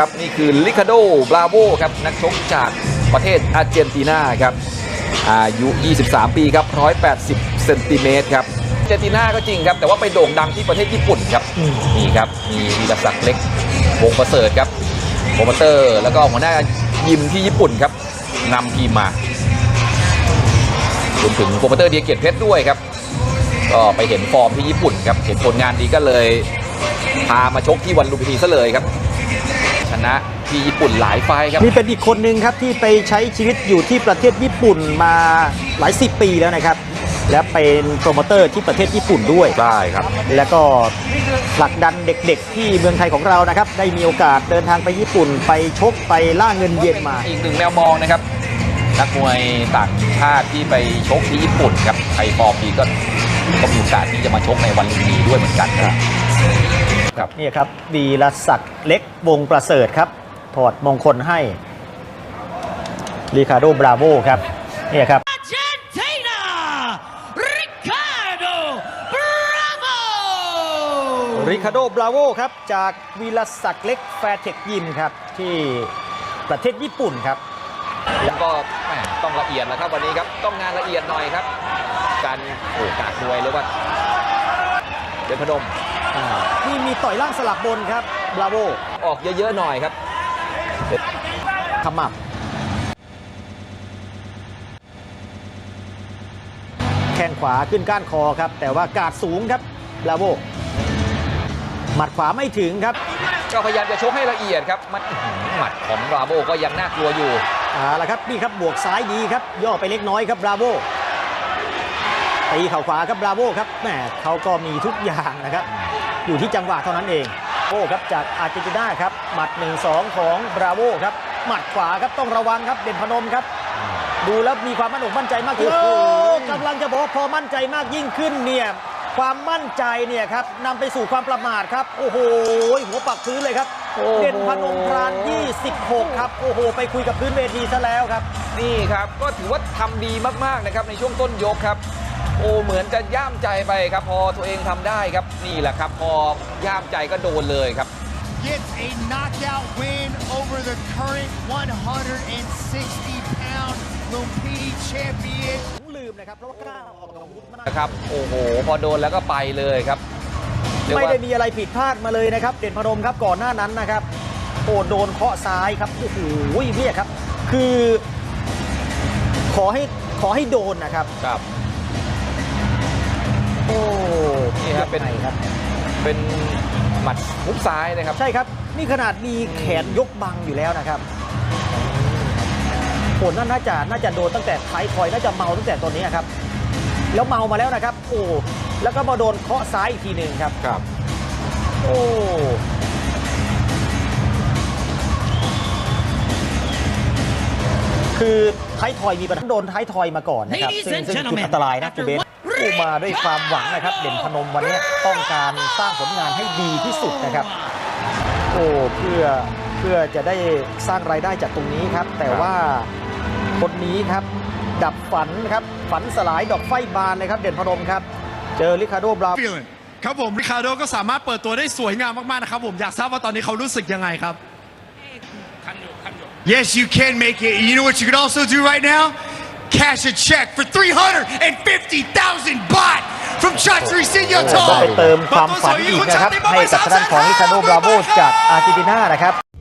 ครับนี่คือลิคาโดบราโวครับนักชกจากประเทศอาร์เจนตินาครับอายุ 23 ปีครับ 180 เซนติเมตรครับอาร์เจนตินาก็จริงครับ แต่ว่าไปโด่งดังที่ประเทศญี่ปุ่นครับนี่ครับ มีวีรศักดิ์เล็กวงประเสริฐครับโปรโมเตอร์ แล้วก็หัวหน้ายิมที่ญี่ปุ่นครับนำทีมมารวมถึงโปรโมเตอร์เดียเกียรติเพชรด้วยครับ ก็ไปเห็นฟอร์มที่ญี่ปุ่นครับเห็นผลงานดีก็เลยพามาชกที่วันลุมพินีซะเลยครับช นะ ที่ญี่ปุ่นหลายไฟล์ครับนี่เป็นอีกคนหนึ่งครับที่ไปใช้ชีวิตอยู่ที่ประเทศญี่ปุ่นมาหลายสิบปีแล้วนะครับ และเป็นโปรโมเตอร์ที่ประเทศญี่ปุ่นด้วยได้ครับ แล้วก็ผลักดันเด็กๆ ที่เมืองไทยของเรานะครับ ได้มีโอกาสเดินทางไปญี่ปุ่น ไปชกไปล่าเงินเย็นมา อีกหนึ่งแนวมองนะครับนักมวยต่างชาติที่ไปชกที่ญี่ปุ่นครับไทยฟอร์มดีก็ก็มีโอกาสที่จะมาชกในวันลุมพินีด้วยเหมือนกันครับ ครับนี่ครับวีรศักดิ์เล็กวงประเสริฐครับ ถอดมงคลให้ริคาโดบราโวครับนี่ครับ Argentina, Ricardo Bravo! ริคาโดบราโวครับ จากวีรศักดิ์เล็กแฟร์เทคยิมครับ ที่ประเทศญี่ปุ่นครับ แล้วก็แหม่ต้องละเอียดนะครับวันนี้ครับ ต้องงานละเอียดหน่อยครับ การโอ้กาดมวยหรือว่าเดินพนมอ่า นี่มีต่อยล่างสลับบนครับบราโวออกเยอะๆหน่อยครับขมับแข้งขวาขึ้นก้านคอครับ แต่ว่ากาดสูงครับบราโวหมัดขวาไม่ถึงครับ ก็พยายามจะชกให้ละเอียดครับมันอื้อหือหมัดของบราโบก็ยังน่ากลัวอยู่เอาละครับนี่ครับบวกซ้ายดีครับ ย่อไปเล็กน้อยครับบราโวตีเข่าขวาครับบราโวครับแหมเขาก็มีทุกอย่างนะครับ อยู่ที่จังหวะเท่านั้นเองโอ้ครับจากอาร์เจนตินาครับหมัด 1-2 ของบราโวครับหมัดขวาครับต้องระวังครับเด่นพนมครับ ดูแล้วมีความมั่นอกมั่นใจมากขึ้นโอ้โหโอ้กำลังจะบอกว่าพอมั่นใจมากยิ่งขึ้นเนี่ยความมั่นใจเนี่ยครับนำไปสู่ความประมาทครับ โอ้โหหัวปักพื้นเลยครับโอ้โหเด่นพนมพราน 26 ครับ โอ้โห ไปคุยกับพื้นเวทีซะแล้วครับ นี่ครับ ก็ถือว่าทำดีมากๆนะครับในช่วงต้นยกครับ โอ้เหมือนจะย่ามใจไปครับพอตัวเองทำได้ครับนี่แหละครับ พอย่ามใจก็โดนเลยครับ gets a knockout win over the current 160-pound Lumpini champion. ผมลืมนะครับเพราะว่ากล้าออกอาวุธมากนะครับโอ้โหพอโดนแล้วก็ไปเลยครับเรียกไม่ว่าได้มีอะไรผิดพลาดมาเลยนะครับ เด่นพนมครับก่อนหน้านั้นนะครับโอ้โดนเคาะซ้ายครับโอ้โหเนี่ยครับ คือ ขอให้ขอให้โดนนะครับครับ เป็นยังไงครับเป็นหมัดฮุกซ้ายนะครับ ใช่ครับ นี่ขนาดมีแขนยกบังอยู่แล้วนะครับโอ้นั่นน่าจะน่าจะโดนตั้งแต่ท้ายทอยน่าจะเมาตั้งแต่ตอนนี้ครับ แล้วเมามาแล้วนะครับ โอ้แล้วก็มาโดนเคาะซ้ายอีกทีหนึ่งครับครับ โอ้คือท้ายทอยมีปัญหาโดนท้ายทอยมาก่อนนะครับ Ladies ซึ่ง and ซึ่งจุด gentlemen, อันตรายนะ after คูเบน one- ผู้มาด้วยความหวังนะครับ เด่นพนมวันนี้ต้องการสร้างผลงานให้ดีที่สุดนะครับ โอ้เพื่อเพื่อจะได้สร้างรายได้จากตรงนี้ครับ แต่ว่าคนนี้ครับ ดับฝันครับฝันสลายดอกไฟบานเลยครับ เด่นพนมครับ เจอริคาร์โดบรา Feeling ครับผมริคาร์โดก็สามารถเปิดตัวได้สวยงามมากๆนะครับผมอยากทราบว่าตอนนี้เขารู้สึกยังไงครับ Yes you can make it you know what you can also do right now cash a check for 350,000 baht from Chatri ก็ Signator ไปเติมความฝันอีกนะครับ ให้กับทางด้านของริคาร์โดบราโวจากอาร์เจนตินานะครับ